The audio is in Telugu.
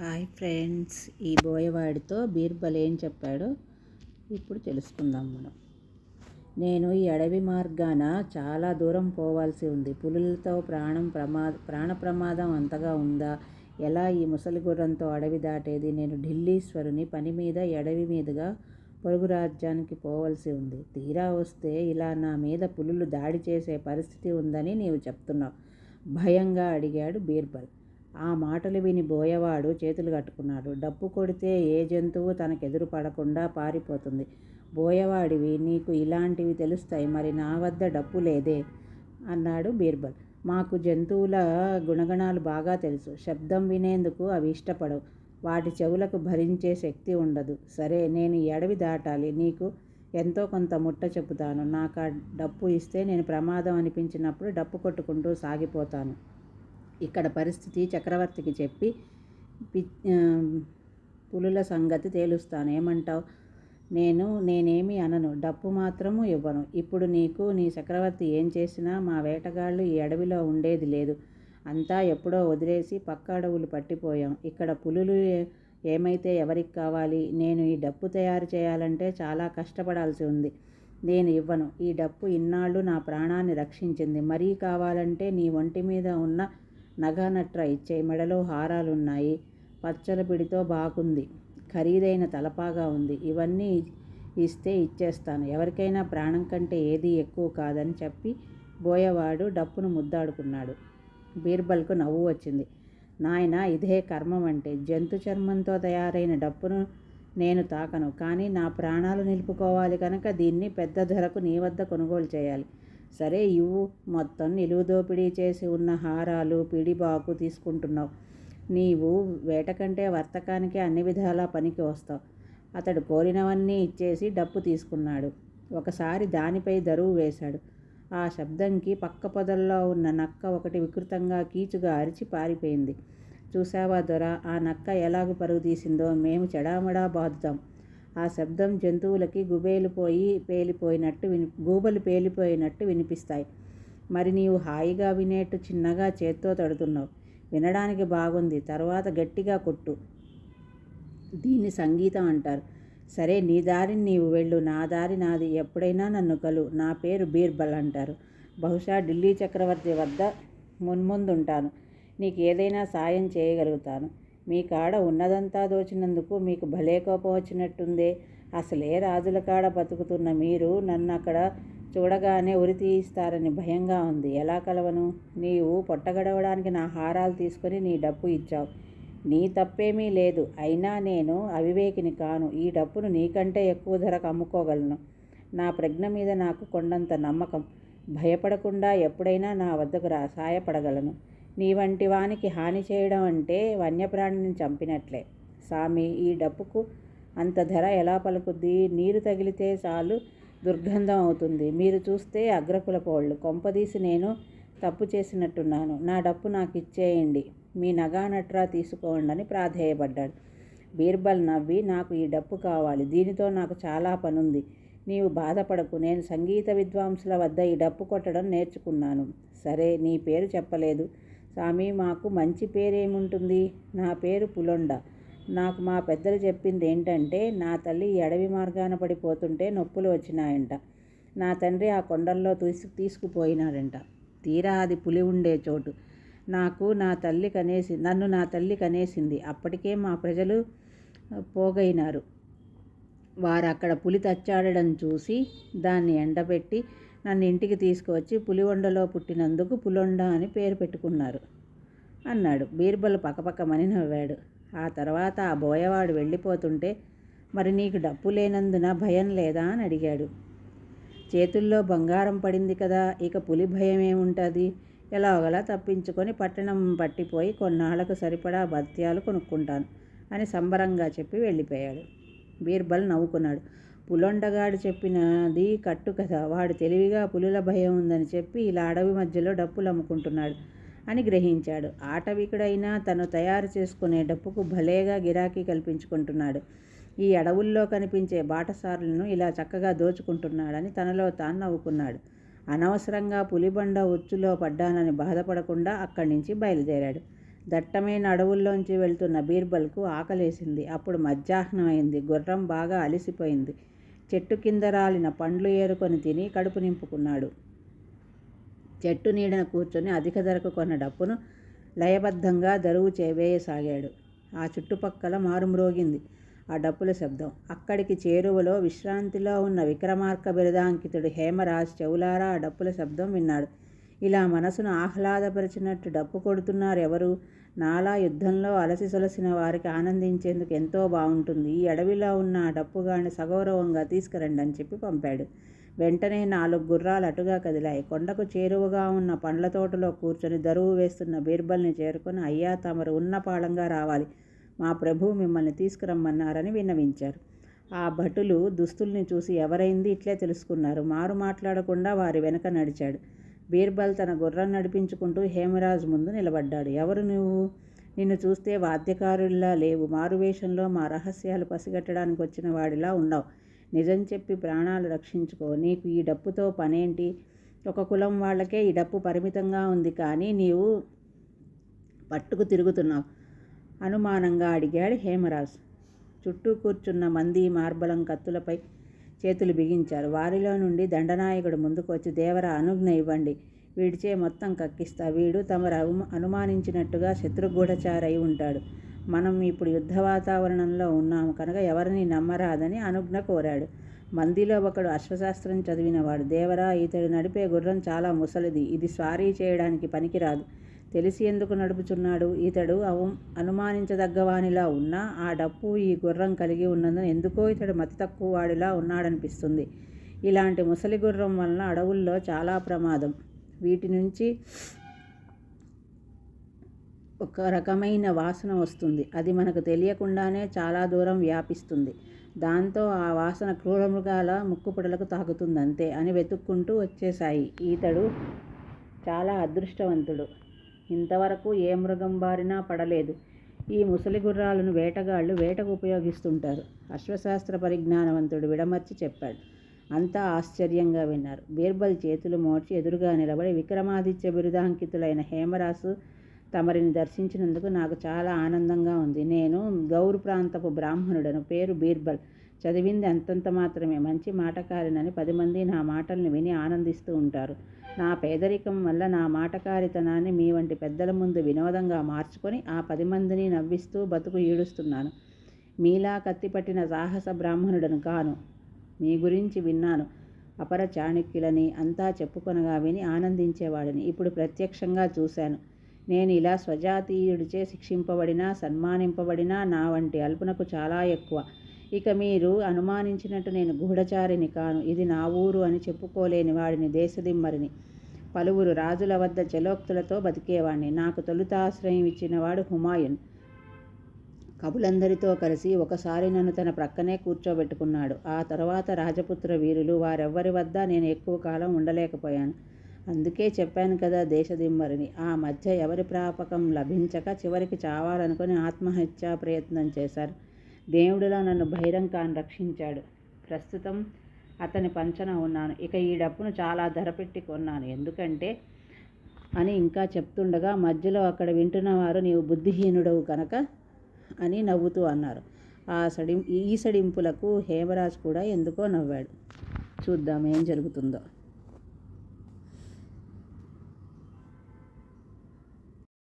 హాయ్ ఫ్రెండ్స్ ఈ బోయవాడితో బీర్బల్ ఏం చెప్పాడో. ఇప్పుడు తెలుసుకుందాం మనం. నేను ఈ అడవి మార్గాన చాలా దూరం పోవాల్సి ఉంది. పులులతో ప్రాణం ప్రమాద ప్రాణ ప్రమాదం అంతగా ఉందా? ఎలా ఈ ముసలి గుర్రంతో అడవి దాటేది? నేను ఢిల్లీశ్వరుని పని మీద అడవి మీదుగా పొరుగు రాజ్యానికి పోవలసి ఉంది. తీరా వస్తే ఇలా నా మీద పులులు దాడి చేసే పరిస్థితి ఉందని నీవు చెప్తున్నావు. భయంగా అడిగాడు బీర్బల్. ఆ మాటలు విని బోయవాడు చేతులు కట్టుకున్నాడు. డప్పు కొడితే ఏ జంతువు తనకెదురు పడకుండా పారిపోతుంది. బోయవాడివి నీకు ఇలాంటివి తెలుస్తాయి మరి నా వద్ద డప్పు లేదే అన్నాడు బీర్బల్. మాకు జంతువుల గుణగణాలు బాగా తెలుసు. శబ్దం వినేందుకు అవి ఇష్టపడవు. వాటి చెవులకు భరించే శక్తి ఉండదు. సరే నేను ఈ అడవి దాటాలి. నీకు ఎంతో కొంత ముట్ట చెబుతాను. నాకు ఆ డప్పు ఇస్తే నేను ప్రమాదం అనిపించినప్పుడు డప్పు కొట్టుకుంటూ సాగిపోతాను. ఇక్కడ పరిస్థితి చక్రవర్తికి చెప్పి పి పులుల సంగతి తేలుస్తాను. ఏమంటావు? నేను నేనేమి అనను. డప్పు మాత్రము ఇవ్వను. ఇప్పుడు నీకు నీ చక్రవర్తి ఏం చేసినా మా వేటగాళ్ళు ఈ అడవిలో ఉండేది లేదు. అంతా ఎప్పుడో వదిలేసి పక్క అడవులు పట్టిపోయాం. ఇక్కడ పులులు ఏమైతే ఎవరికి కావాలి? నేను ఈ డప్పు తయారు చేయాలంటే చాలా కష్టపడాల్సి ఉంది. నేను ఇవ్వను. ఈ డప్పు ఇన్నాళ్ళు నా ప్రాణాన్ని రక్షించింది. మరీ కావాలంటే నీ ఒంటి మీద ఉన్న నగానట్ర ఇచ్చే మెడలో హారాలున్నాయి. పచ్చల పిడితో బాగుంది ఖరీదైన తలపాగా ఉంది. ఇవన్నీ ఇస్తే ఇచ్చేస్తాను. ఎవరికైనా ప్రాణం కంటే ఏది ఎక్కువ కాదని చెప్పి బోయవాడు డప్పును ముద్దాడుకున్నాడు. బీర్బల్కు నవ్వు వచ్చింది. నాయన ఇదే కర్మం అంటే జంతు చర్మంతో తయారైన డప్పును నేను తాకను. కానీ నా ప్రాణాలు నిలుపుకోవాలి కనుక దీన్ని పెద్ద ధరకు నీ వద్ద కొనుగోలు చేయాలి. సరే ఇవ్వు. మొత్తం నిలువు దోపిడీ చేసి ఉన్న హారాలు పిడిబాకు తీసుకుంటున్నావు. నీవు వేట కంటే వర్తకానికి అన్ని విధాలా పనికి వస్తావు. అతడు కోరినవన్నీ ఇచ్చేసి డప్పు తీసుకున్నాడు. ఒకసారి దానిపై దరువు వేశాడు. ఆ శబ్దంకి పక్క పొదల్లో ఉన్న నక్క ఒకటి వికృతంగా కీచుగా అరిచి పారిపోయింది. చూసావా దొర ఆ నక్క ఎలాగ పరుగు తీసిందో? మేము చెడామడా బాదుతాం. ఆ శబ్దం జంతువులకి గుబేలు పోయి పేలిపోయినట్టు విని గూబలు పేలిపోయినట్టు వినిపిస్తాయి. మరి నీవు హాయిగా వినేట్టు చిన్నగా చేత్తో తడుతున్నావు. వినడానికి బాగుంది తర్వాత గట్టిగా కొట్టు. దీన్ని సంగీతం అంటారు. సరే నీ దారిని నీవు వెళ్ళు నా దారి నాది ఎప్పుడైనా నన్ను కలు నా పేరు బీర్బల్ అంటారు. బహుశా ఢిల్లీ చక్రవర్తి వద్ద మున్ముందుంటాను. నీకు ఏదైనా సాయం చేయగలుగుతాను. మీ కాడ ఉన్నదంతా దోచినందుకు మీకు భలే కోపం వచ్చినట్టుందే. అసలే రాజుల కాడ బతుకుతున్న మీరు నన్ను అక్కడ చూడగానే ఉరి తీయిస్తారని భయంగా ఉంది. ఎలా కలవను? నీవు పొట్టగడవడానికి నా హారాలు తీసుకొని నీ డప్పు ఇచ్చావు. నీ తప్పేమీ లేదు. అయినా నేను అవివేకిని కాను. ఈ డప్పును నీకంటే ఎక్కువ ధరకు అమ్ముకోగలను. నా ప్రజ్ఞ మీద నాకు కొండంత నమ్మకం. భయపడకుండా ఎప్పుడైనా నా వద్దకు రా. సాయపడగలను. నీ వంటి వానికి హాని చేయడం అంటే వన్యప్రాణిని చంపినట్లే. సామి ఈ డప్పుకు అంత ధర ఎలా పలుకుద్ది? నీరు తగిలితే చాలు దుర్గంధం అవుతుంది. మీరు చూస్తే అగ్రకుల పోళ్ళు. కొంపదీసి నేను తప్పు చేసినట్టున్నాను. నా డప్పు నాకు ఇచ్చేయండి. మీ నగానట్రా తీసుకోండి అని ప్రాధేయపడ్డాడు. బీర్బల్ నవ్వి నాకు ఈ డప్పు కావాలి. దీనితో నాకు చాలా పనుంది. నీవు బాధపడకు. నేను సంగీత విద్వాంసుల వద్ద ఈ డప్పు కొట్టడం నేర్చుకున్నాను. సరే నీ పేరు చెప్పలేదు. స్వామి మాకు మంచి పేరేముంటుంది? నా పేరు పులొండ. నాకు మా పెద్దలు చెప్పింది ఏంటంటే నా తల్లి అడవి మార్గాన పడిపోతుంటే నొప్పులు వచ్చినాయంట. నా తండ్రి ఆ కొండల్లో తీసు తీసుకుపోయినాడంట. తీరా అది పులి ఉండే చోటు. నాకు నా తల్లి కనేసి నన్ను నా తల్లి కనేసింది. అప్పటికే మా ప్రజలు పోగైనారు. వారు అక్కడ పులి తచ్చాడడం చూసి దాన్ని ఎండబెట్టి నన్ను ఇంటికి తీసుకువచ్చి పులివొండలో పుట్టినందుకు పులొండ అని పేరు పెట్టుకున్నారు అన్నాడు. బీర్బల్ పక్కపక్కమని నవ్వాడు. ఆ తర్వాత ఆ బోయవాడు వెళ్ళిపోతుంటే మరి నీకు డప్పు లేనందున భయం లేదా అని అడిగాడు. చేతుల్లో బంగారం పడింది కదా ఇక పులి భయం ఏముంటుంది? ఎలాగలా తప్పించుకొని పట్టణం పట్టిపోయి కొన్నాళ్ళకు సరిపడా భత్యాలు కొనుక్కుంటాను అని సంబరంగా చెప్పి వెళ్ళిపోయాడు. బీర్బల్ నవ్వుకున్నాడు. పులొండగాడు చెప్పినది కట్టు కథ వాడు తెలివిగా పులుల భయం ఉందని చెప్పి ఇలా అడవి మధ్యలో డప్పులు అమ్ముకుంటున్నాడు అని గ్రహించాడు. ఆటవికుడైనా తను తయారు చేసుకునే డప్పుకు భలేగా గిరాకీ కల్పించుకుంటున్నాడు. ఈ అడవుల్లో కనిపించే బాటసారులను ఇలా చక్కగా దోచుకుంటున్నాడని తనలో తాను నవ్వుకున్నాడు. అనవసరంగా పులిబండ ఉచ్చులో పడ్డానని బాధపడకుండా అక్కడి నుంచి బయలుదేరాడు. దట్టమైన అడవుల్లోంచి వెళ్తున్న బీర్బల్కు ఆకలేసింది. అప్పుడు మధ్యాహ్నం అయింది గుర్రం బాగా అలిసిపోయింది. చెట్టు కింద రాలిన పండ్లు ఏరుకొని తిని కడుపు నింపుకున్నాడు. చెట్టు నీడన కూర్చొని అధిక ధరకు కొన్న డప్పును లయబద్ధంగా దరువు చేవేయసాగాడు. ఆ చుట్టుపక్కల మారుమ్రోగింది ఆ డప్పుల శబ్దం. అక్కడికి చేరువలో విశ్రాంతిలో ఉన్న విక్రమార్క బిరదాంకితుడు హేమరాజ్ చెవులారా ఆ డప్పుల శబ్దం విన్నాడు. ఇలా మనసును ఆహ్లాదపరిచినట్టు డప్పు కొడుతున్నారు ఎవరు? నాలా యుద్ధంలో అలసి సొలసిన వారికి ఆనందించేందుకు ఎంతో బాగుంటుంది ఈ అడవిలో ఉన్న ఆ సగౌరవంగా తీసుకురండి అని చెప్పి పంపాడు. వెంటనే నాలుగు గుర్రాలు అటుగా కదిలాయి. కొండకు చేరువగా ఉన్న పండ్ల తోటలో కూర్చొని దరువు వేస్తున్న బీర్బల్ని చేరుకొని అయ్యా తమరు ఉన్నపాళంగా రావాలి. మా ప్రభు మిమ్మల్ని తీసుకురమ్మన్నారని విన్నవించారు. ఆ భటులు దుస్తుల్ని చూసి ఎవరైంది? ఇట్లే తెలుసుకున్నారు. మారు మాట్లాడకుండా వారి వెనక నడిచాడు. బీర్బల్ తన గుర్రం నడిపించుకుంటూ హేమరాజు ముందు నిలబడ్డాడు. ఎవరు నువ్వు? నిన్ను చూస్తే వాద్యకారుల్లా లేవు. మారువేషంలో మా రహస్యాలు పసిగట్టడానికి వచ్చిన వాడిలా ఉన్నావు. నిజం చెప్పి ప్రాణాలు రక్షించుకో. నీకు ఈ డప్పుతో పనేంటి? ఒక కులం వాళ్ళకే ఈ డప్పు పరిమితంగా ఉంది కానీ నీవు పట్టుకు తిరుగుతున్నావు. అనుమానంగా అడిగాడు హేమరాజ్. చుట్టూ కూర్చున్న మంది మార్బలం కత్తులపై చేతులు బిగించారు. వారిలో నుండి దండనాయకుడు ముందుకు వచ్చి దేవర అనుజ్ఞ ఇవ్వండి. వీడిచే మొత్తం కక్కిస్తా. వీడు తమరు అనుమానించినట్టుగా శత్రుగూఢచారై ఉంటాడు. మనం ఇప్పుడు యుద్ధ వాతావరణంలో ఉన్నాము కనుక ఎవరిని నమ్మరాదని అనుజ్ఞ కోరాడు. మందిలో ఒకడు అశ్వశాస్త్రం చదివినవాడు. దేవరా ఇతడు నడిపే గుర్రం చాలా ముసలిది. ఇది స్వారీ చేయడానికి పనికిరాదు. తెలిసి ఎందుకు నడుపుచున్నాడు? ఇతడు అవు అనుమానించదగ్గవానిలా ఉన్నా ఆ డప్పు ఈ గుర్రం కలిగి ఉన్నందున ఎందుకో ఇతడు మతి తక్కువ వాడిలా ఉన్నాడనిపిస్తుంది. ఇలాంటి ముసలి గుర్రం వలన అడవుల్లో చాలా ప్రమాదం. వీటి నుంచి ఒక రకమైన వాసన వస్తుంది. అది మనకు తెలియకుండానే చాలా దూరం వ్యాపిస్తుంది. దాంతో ఆ వాసన క్రూరమృగాల ముక్కుపుడలకు తాకుతుంది అంతే అని వెతుక్కుంటూ వచ్చేశాయి. ఈతడు చాలా అదృష్టవంతుడు. ఇంతవరకు ఏ మృగం బారినా పడలేదు. ఈ ముసలి గుర్రాలను వేటగాళ్ళు వేటకు ఉపయోగిస్తుంటారు. అశ్వశాస్త్ర పరిజ్ఞానవంతుడు విడమర్చి చెప్పాడు. అంతా ఆశ్చర్యంగా విన్నారు. బీర్బల్ చేతులు మోడ్చి ఎదురుగా నిలబడి విక్రమాదిత్య బిరుదాంకితులైన హేమరాసు తమరిని దర్శించినందుకు నాకు చాలా ఆనందంగా ఉంది. నేను గౌరు ప్రాంతపు బ్రాహ్మణుడను. పేరు బీర్బల్. చదివింది అంతంత మాత్రమే. మంచి మాటకారినని పది మంది నా మాటల్ని విని ఆనందిస్తూ ఉంటారు. నా పేదరికం వల్ల నా మాటకారితనాన్ని మీ వంటి పెద్దల ముందు వినోదంగా మార్చుకొని ఆ పది మందిని నవ్విస్తూ బతుకు ఈడుస్తున్నాను. మీలా కత్తిపట్టిన సాహస బ్రాహ్మణుడను కాను. మీ గురించి విన్నాను. అపర చాణక్యులని అంతా చెప్పుకొనగా విని ఆనందించేవాడిని ఇప్పుడు ప్రత్యక్షంగా చూశాను. నేను ఇలా స్వజాతీయుడిచే శిక్షింపబడినా సన్మానింపబడినా నా వంటి అల్పునకు చాలా ఎక్కువ. ఇక మీరు అనుమానించినట్టు నేను గూఢచారిని కాను. ఇది నా ఊరు అని చెప్పుకోలేని వాడిని దేశదిమ్మరిని. పలువురు రాజుల వద్ద జలోక్తులతో బతికేవాణ్ణి. నాకు తొలుత ఆశ్రయం ఇచ్చినవాడు హుమాయున్. కబులందరితో కలిసి ఒకసారి నన్ను తన ప్రక్కనే కూర్చోబెట్టుకున్నాడు. ఆ తర్వాత రాజపుత్ర వీరులు వారెవ్వరి వద్ద నేను ఎక్కువ కాలం ఉండలేకపోయాను. అందుకే చెప్పాను కదా దేశదిమ్మరిని. ఆ మధ్య ఎవరి ప్రాపకం లభించక చివరికి చావాలనుకుని ఆత్మహత్యా ప్రయత్నం చేశారు. దేవుడిలా నన్ను బహిరంగాన్ని రక్షించాడు. ప్రస్తుతం అతని పంచన ఉన్నాను. ఇక ఈ డప్పును చాలా ధర పెట్టి కొన్నాను. ఎందుకంటే అని ఇంకా చెప్తుండగా మధ్యలో అక్కడ వింటున్న వారు నీవు బుద్ధిహీనుడవు కనుక అని నవ్వుతూ అన్నారు. ఆ సడి ఈ సడింపులకు హేమరాజ్ కూడా ఎందుకో నవ్వాడు. చూద్దాం ఏం జరుగుతుందో.